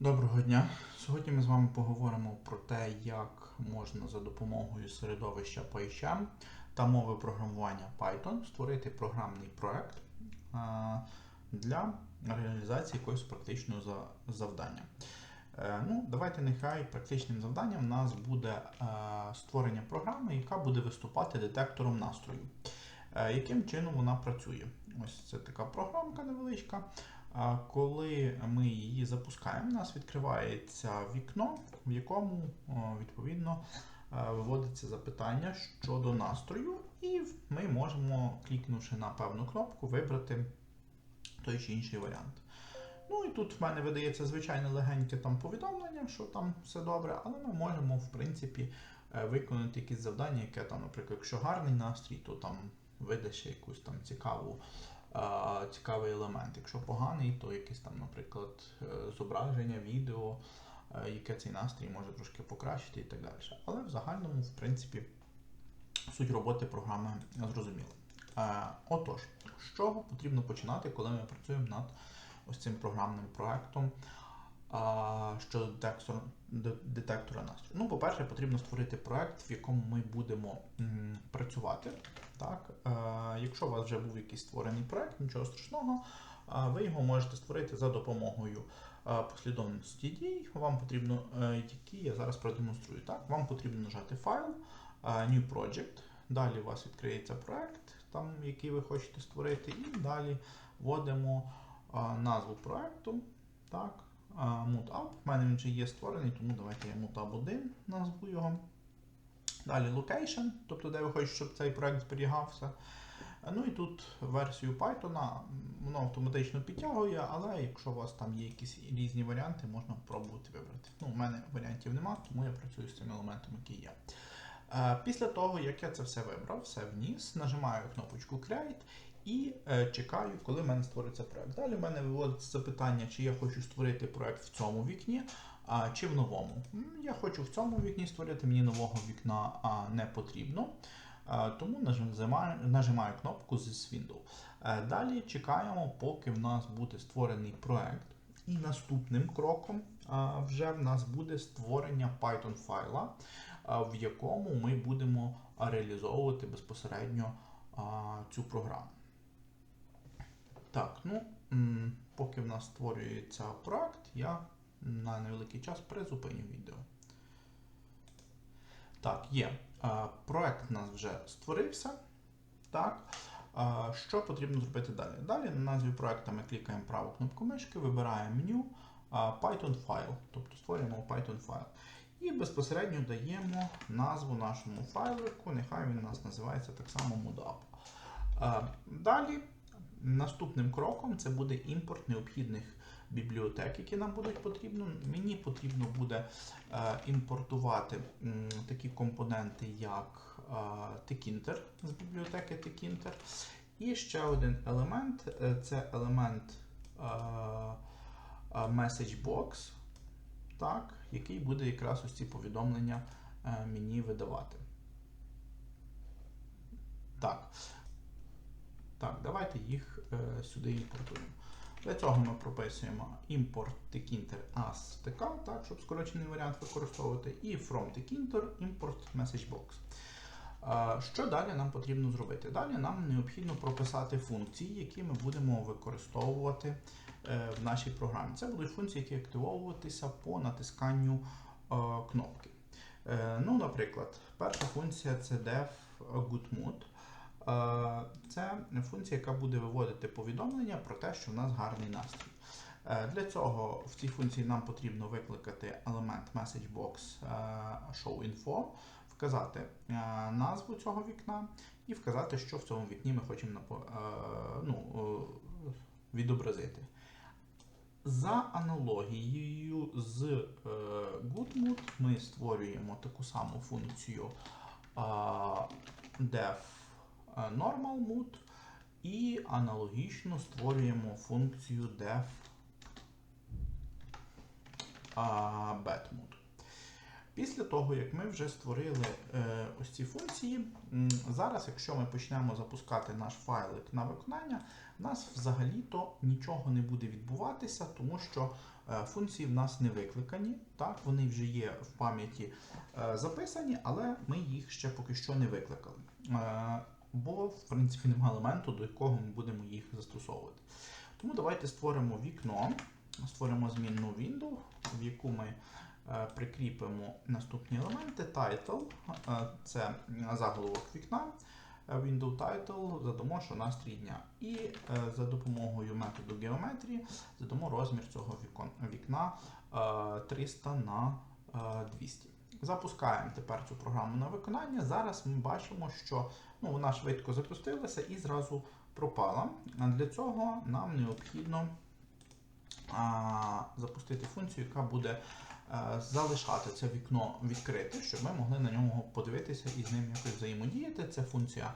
Доброго дня! Сьогодні ми з вами поговоримо про те, як можна за допомогою середовища PyCharm та мови програмування Python створити програмний проект для реалізації якогось практичного завдання. Е, Ну, давайте нехай практичним завданням у нас буде е, створення програми, яка буде виступати детектором настрою. Е, Яким чином вона працює? Ось це така програмка невеличка. Коли ми її запускаємо, у нас відкривається вікно, в якому відповідно е, виводиться запитання щодо настрою, і ми можемо, клікнувши на певну кнопку, вибрати той чи інший варіант. Ну і тут в мене видається звичайне легеньке там повідомлення, що там все добре, але ми можемо, в принципі, е, виконати якісь завдання, яке там, наприклад, якщо гарний настрій, то там видасть ще якусь там цікаву цікавий елемент. Якщо поганий, то якесь там, наприклад, е, зображення, відео, е, яке цей настрій може трошки покращити і так далі. Але в загальному, в принципі, суть роботи програми зрозуміла. Е, Отож, з чого потрібно починати, коли ми працюємо над ось цим програмним проектом а, щодо детектора, де- детектора настрою? Ну, по-перше, потрібно створити проект, в якому ми будемо м, працювати. Так, е, якщо у вас вже був якийсь створений проект, нічого страшного, ви його можете створити за допомогою е, послідовності дій. Вам потрібно, е, які я зараз продемонструю. Так, вам потрібно нажати файл, е, New Project. Далі у вас відкриється проект, там, який ви хочете створити, і далі вводимо назву проекту. Так, MoodUp. У мене він вже є створений, тому давайте я MoodUp 1 назву його. Далі location, тобто де ви хочете, щоб цей проект зберігався. Ну і тут версію Python, воно автоматично підтягує, але якщо у вас там є якісь різні варіанти, можна пробувати вибрати. Ну, у мене варіантів нема, тому я працюю з цим елементом, який є. Е, Після того, як я це все вибрав, все вніс, нажимаю кнопочку Create і е, чекаю, коли в мене створиться проект. Далі в мене виводиться запитання, чи я хочу створити проект в цьому вікні, а, чи в новому. Я хочу в цьому вікні створити, мені нового вікна не потрібно. Тому нажимаю, нажимаю кнопку This Window. Е, Далі чекаємо, поки в нас буде створений проект. І наступним кроком вже в нас буде створення Python файла, в якому ми будемо реалізовувати безпосередньо цю програму. Так, ну, поки в нас створюється проект, я на невеликий час призупиню відео. Так, є. Проект у нас вже створився. Так. Що потрібно зробити далі? Далі на назві проекту ми клікаємо праву кнопку мишки, вибираємо меню Python файл, тобто створюємо Python файл. І безпосередньо даємо назву нашому файлику, нехай він у нас називається так само. Е, Далі наступним кроком це буде імпорт необхідних бібліотек, які нам будуть потрібні. Мені потрібно буде е, імпортувати такі компоненти, як е, tkinter з бібліотеки tkinter. І ще один елемент е, це елемент е, е, MessageBox, так, який буде якраз ось ці повідомлення е, мені видавати. Так. Так, давайте їх е, сюди імпортуємо. Для цього ми прописуємо import tkinter as tk, так, щоб скорочений варіант використовувати, і from tkinter import messagebox. Е, Що далі нам потрібно зробити? Далі нам необхідно прописати функції, які ми будемо використовувати е, в нашій програмі. Це будуть функції, які активовуватися по натисканню е, кнопки. Ну, Наприклад, перша функція це def goodmood. Е, Це функція, яка буде виводити повідомлення про те, що в нас гарний настрій. Е, Для цього в цій функції нам потрібно викликати елемент MessageBox е, ShowInfo, вказати е, назву цього вікна і вказати, що в цьому вікні ми хочемо е, ну, е, відобразити. За аналогією з е, GoodMood ми створюємо таку саму функцію е, def е, normal mood і аналогічно створюємо функцію def е, bad. Після того, як ми вже створили е, ось ці функції, зараз, якщо ми почнемо запускати наш файлик на виконання, в нас взагалі-то нічого не буде відбуватися, тому що е, функції в нас не викликані. Так, вони вже є в пам'яті е, записані, але ми їх ще поки що не викликали. Бо, в принципі, немає елементу, до якого ми будемо їх застосовувати. Тому давайте створимо вікно, створимо змінну window, в яку ми е, прикріпимо наступні елементи. Title е, це заголовок вікна. е, Window title задамо, що настрій дня. І за допомогою методу Geometry задамо розмір цього вікна е, 300 на е, 200. Запускаємо тепер цю програму на виконання. Зараз ми бачимо, що ну, вона швидко запустилася і зразу пропала. Для цього нам необхідно а, запустити функцію, яка буде а, залишати це вікно відкрите, щоб ми могли на нього подивитися і з ним якось взаємодіяти. Це функція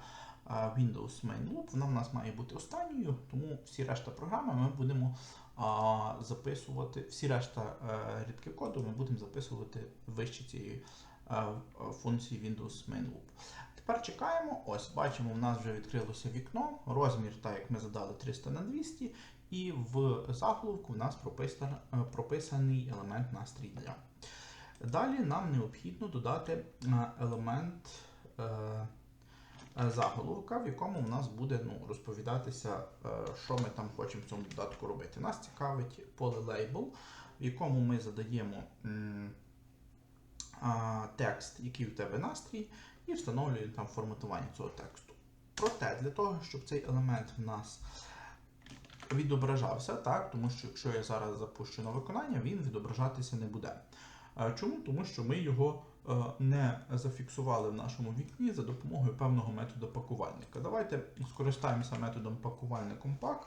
Windows Main Loop. Вона в нас має бути останньою, тому всі решта програми ми будемо записувати, всі решта е, рядки коду ми будемо записувати вище цієї е, функції Windows Main Loop. Тепер чекаємо. Ось, бачимо, у нас вже відкрилося вікно. Розмір, так як ми задали 300 на 200, і в заголовку в нас е, прописаний елемент настрій дня. Далі нам необхідно додати елемент заголовка, в якому у нас буде ну, розповідатися, е, що ми там хочемо в цьому додатку робити. Нас цікавить поле label, в якому ми задаємо текст, який у тебе настрій, і встановлюємо там форматування цього тексту. Проте, для того, щоб цей елемент в нас відображався, так, тому що якщо я зараз запущу на виконання, він відображатися не буде. Чому? Тому що ми його е, не зафіксували в нашому вікні за допомогою певного методу пакувальника. Давайте скористаємося методом пакувальником pack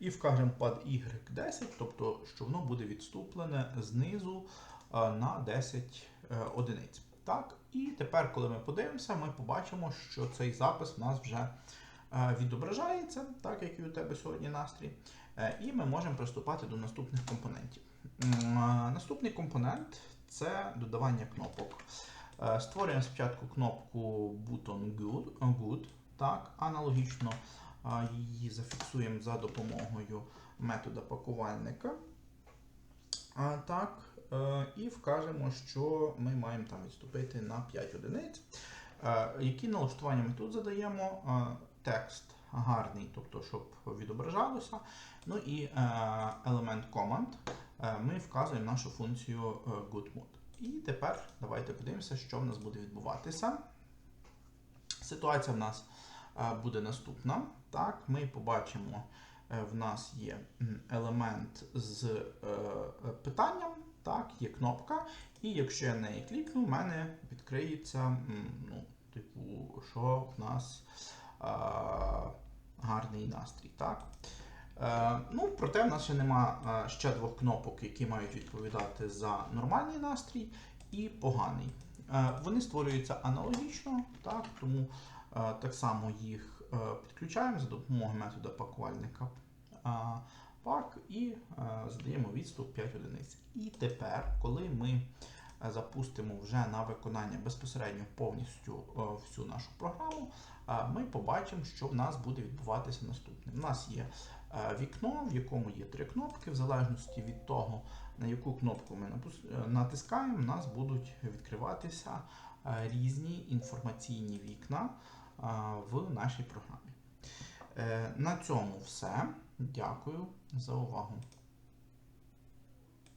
і вкажемо пад y10, тобто що воно буде відступлене знизу е, на 10 е, одиниць. Так, і тепер, коли ми подивимося, ми побачимо, що цей запис в нас вже відображається, так як і у тебе сьогодні настрій. І ми можемо приступати до наступних компонентів. Наступний компонент це додавання кнопок. Е, Створюємо спочатку кнопку Button Good, good так, аналогічно е, її зафіксуємо за допомогою метода пакувальника. Так, е, і вкажемо, що ми маємо там відступити на 5 одиниць. Які налаштування ми тут задаємо? Текст гарний, тобто, щоб відображалося. Ну і елемент е, ми вказуємо нашу функцію е, goodMode. І тепер давайте подивимося, що в нас буде відбуватися. Ситуація в нас е, буде наступна. Так, ми побачимо, е, в нас є елемент з е, питанням, так, є кнопка, і якщо я на неї клікну, в мене відкриється, ну, типу, що в нас е, гарний настрій. Так? Е, ну, проте в нас ще нема е, ще двох кнопок, які мають відповідати за нормальний настрій і поганий. Е, вони створюються аналогічно, так, тому так само їх підключаємо за допомогою методу пакувальника пак і задаємо відступ 5 одиниць. І тепер, коли ми запустимо вже на виконання безпосередньо повністю всю нашу програму, ми побачимо, що в нас буде відбуватися наступне. У нас є вікно, в якому є три кнопки, в залежності від того, на яку кнопку ми е, натискаємо, у нас будуть відкриватися е, різні інформаційні вікна е, в нашій програмі. Е, На цьому все. Дякую за увагу.